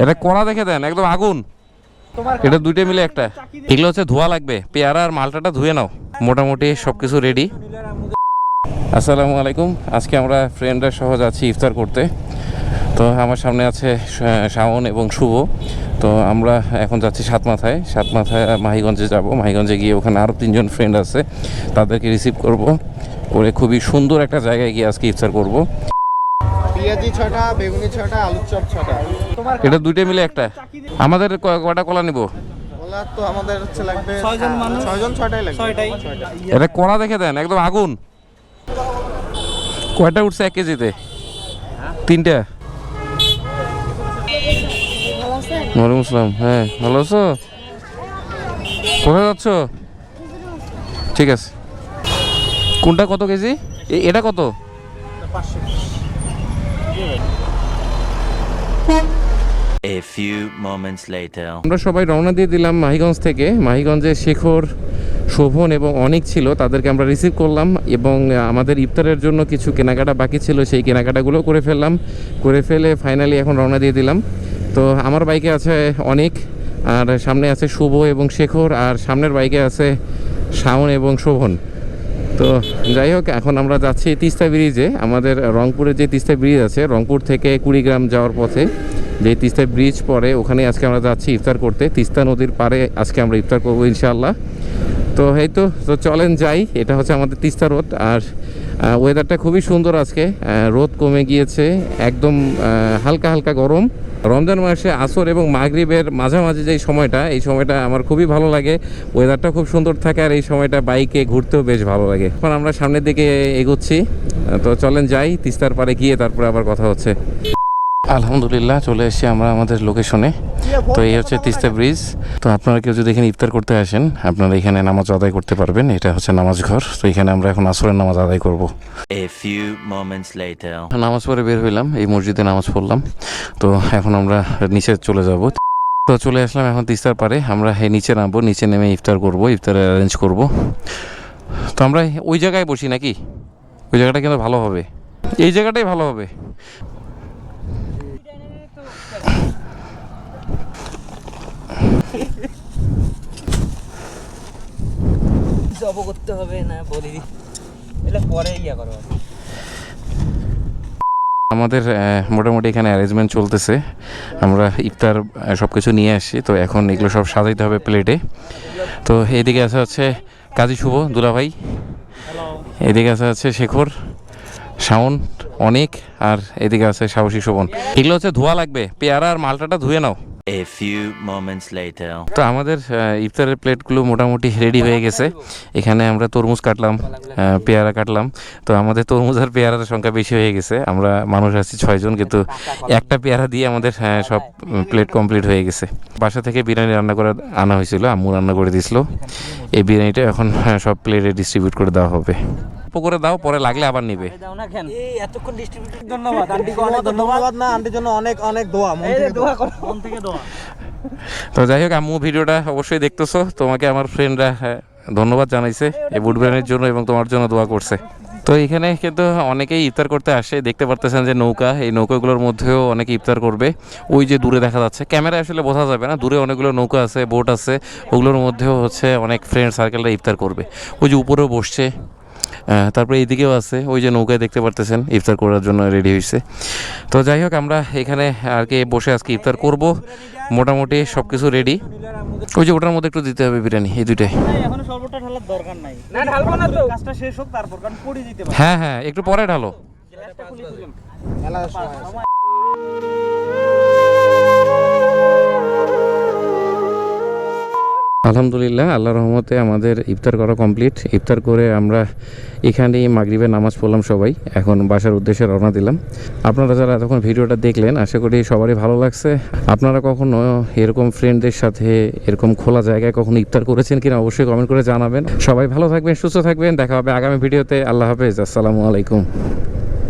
এটা কড়া দেখে দেন একদম আগুন। এটা দুইটা মিলে একটা। এগুলো হচ্ছে ধোয়া লাগবে পেয়ারা আর মালটাটা ধুয়ে নাও। মোটামুটি সব কিছু রেডি আসসালামু আলাইকুম। আজকে আমরা ফ্রেন্ডরা সহ যাচ্ছি ইফতার করতে। তো আমার সামনে আছে শাওন এবং শুভ। তো আমরা এখন যাচ্ছি সাত মাথায় সাত মাথায় মাহিগঞ্জে যাব। মাহিগঞ্জে গিয়ে ওখানে আরও তিনজন ফ্রেন্ড আছে। তাদেরকে রিসিভ করব। করে খুবই সুন্দর একটা জায়গায় গিয়ে আজকে ইফতার করব। পেঁয়াজি ছটা বেগুনি ছটা আলুর চপ ছটা এটা দুইটা মিলে একটা। আমাদের কয়টা কলা নিব? ওলা তো আমাদের হচ্ছে লাগবে ছয়জন মানুষ। ছয়জন ছয়টাই লাগবে। ছয়টাই। এটা কড়া দেখে দেন একদম আগুন। কয়টা উঠছে এক কেজিতে? তিনটা। ওয়ালাইকুম আসসালাম হ্যাঁ ভালো আছো? কোথায় যাচ্ছ? ঠিক আছে। কোনটা কত কেজি? এ- এটা কত? A few moments later. আমরা সবাই রওনা দিয়ে দিলাম মাহিগঞ্জ থেকে। মাহিগঞ্জে শেখর শোভন এবং অনেক ছিল তাদেরকে আমরা রিসিভ করলাম এবং আমাদের ইফতারের জন্য কিছু কেনাকাটা বাকি ছিল সেই কেনাকাটাগুলো করে ফেললাম। করে ফেলে ফাইনালি এখন রওনা দিয়ে দিলাম। তো আমার বাইকে আছে অনেক আর সামনে আছে শুভ এবং শেখর আর সামনের বাইকে আছে শাওন এবং শোভন। তো যাই হোক, এখন আমরা যাচ্ছি তিস্তা ব্রিজে। আমাদের রংপুরে যে তিস্তা ব্রিজ আছে, রংপুর থেকে কুড়িগ্রাম যাওয়ার পথে যে তিস্তা ব্রিজ পরে, ওখানে আজকে আমরা যাচ্ছি ইফতার করতে। তিস্তা নদীর পারে আজকে আমরা ইফতার করব ইনশাল্লাহ তো এই তো তো চলেন যাই, এটা হচ্ছে আমাদের তিস্তা রোড। আর ওয়েদারটা খুবই সুন্দর আজকে। রোদ কমে গিয়েছে, একদম হালকা হালকা গরম। রমজান মাসে আসর এবং মাগরীবের মাঝামাঝি যেই সময়টা, এই সময়টা আমার খুবই ভালো লাগে। ওয়েদারটা খুব সুন্দর থাকে আর এই সময়টা বাইকে ঘুরতেও বেশ ভালো লাগে। এখন আমরা সামনের দিকে এগোচ্ছি। তো চলেন যাই, তিস্তার পারে গিয়ে তারপরে আবার কথা হচ্ছে। আলহামদুলিল্লাহ চলে এসেছি আমরা আমাদের লোকেশনে তো এই হচ্ছে তিস্তা ব্রিজ তো আপনারা কেউ যদি এখানে ইফতার করতে আসেন আপনারা এখানে নামাজ আদায় করতে পারবেন। এটা হচ্ছে নামাজ ঘর। তো এখানে আমরা এখন আসরের নামাজ আদায় করব. নামাজ পড়ে বের হইলাম এই মসজিদে নামাজ পড়লাম। তো এখন আমরা নিচে চলে যাব। তো চলে আসলাম এখন তিস্তার পারে আমরা এই নিচে নামবো নিচে নেমে ইফতার করব ইফতার অ্যারেঞ্জ করব। তো আমরা ওই জায়গায় বসি নাকি? ওই জায়গাটা কিন্তু ভালো হবে। এই জায়গাটাই ভালো হবে। জব করতে হবে না বলি এটা পরে ইয়া করো। আমাদের মোটামুটি এখানে অ্যারেঞ্জমেন্ট চলতেছে। আমরা ইফতার সব কিছু নিয়ে আসছি। তো এখন এগুলো সব সাজাইতে হবে প্লেটে তো এদিকে আছে হচ্ছে কাজী শুভ দুলাভাই এদিকে আছে হচ্ছে শেখর শাওন অনেক আর এদিকে আছে সাহসী শোভন। এগুলো হচ্ছে ধোয়া লাগবে। পেয়ারা আর মালটাটা ধুয়ে নাও। A few moments later. তো আমাদের ইফতারের প্লেটগুলো মোটামুটি রেডি হয়ে গেছে। এখানে আমরা তরমুজ কাটলাম পেয়ারা কাটলাম। তো আমাদের তরমুজ আর পেয়ারার সংখ্যা বেশি হয়ে গেছে। আমরা মানুষ আছি ছয়জন কিন্তু একটা পেয়ারা দিয়ে আমাদের সব প্লেট কমপ্লিট হয়ে গেছে। বাসা থেকে বিরিয়ানি রান্না করে আনা হয়েছিল আম্মু রান্না করে দিছিল এই বিরিয়ানিটা এখন আহ, সব প্লেটে ডিস্ট্রিবিউট করে দেওয়া হবে। অল্প করে দাও পরে লাগলে আবার নিবে। দাও না কেন? এই এতক্ষণ ডিস্ট্রিবিউটর ধন্যবাদ। আন্টিকে অনেক ধন্যবাদ ধন্যবাদ। না আন্টির জন্য অনেক অনেক দোয়া মন থেকে দোয়া। করো। মন থেকে দোয়া। তো যাই হোক আম্মু ভিডিওটা অবশ্যই দেখতেছো। তোমাকে আমার ফ্রেন্ডরা ধন্যবাদ জানাইছে এই বুট ব্র্যান্ডের জন্য এবং তোমার জন্য দোয়া করছে। তো এখানে কিন্তু অনেকেই ইফতার করতে আসে। দেখতে পারতেছেন যে নৌকা এই নৌকাগুলোর মধ্যেও অনেকে ইফতার করবে। ওই যে দূরে দেখা যাচ্ছে। ক্যামেরা আসলে বোঝা যাবে না। দূরে অনেকগুলো নৌকা আছে বোট আছে। ওগুলোর মধ্যেও হচ্ছে অনেক ফ্রেন্ড সার্কেলরা ইফতার করবে। ওই যে উপরেও বসছে। তারপরে এইদিকেও আছে ওই যে নৌকায় দেখতে পারতেছেন ইফতার করার জন্য রেডি হয়েছে তো যাই হোক আমরা এখানে আর কি বসে আজকে ইফতার করব। মোটামুটি সব কিছু রেডি। ওই যে ওটার মধ্যে একটু দিতে হবে বিরিয়ানি এই দুইটাই। এখনও সর্বটা ঢালার দরকার নাই। না ঢালবো না তো। কাজটা শেষ হোক তারপর কারণ পড়ে দিতে পারে হ্যাঁ হ্যাঁ একটু পরে ঢালো। আলহামদুলিল্লাহ আল্লাহ রহমতে আমাদের ইফতার করা কমপ্লিট। ইফতার করে আমরা এখানেই মাগরিবের নামাজ পড়লাম সবাই। এখন বাসার উদ্দেশ্যে রওনা দিলাম। আপনারা যারা এতক্ষণ ভিডিওটা দেখলেন, আশা করি সবারই ভালো লাগছে। আপনারা কখনো এরকম ফ্রেন্ডদের সাথে এরকম খোলা জায়গায় কখনো ইফতার করেছেন কিনা অবশ্যই কমেন্ট করে জানাবেন। সবাই ভালো থাকবেন, সুস্থ থাকবেন। দেখা হবে আগামী ভিডিওতে। আল্লাহ হাফেজ। আসসালামু আলাইকুম।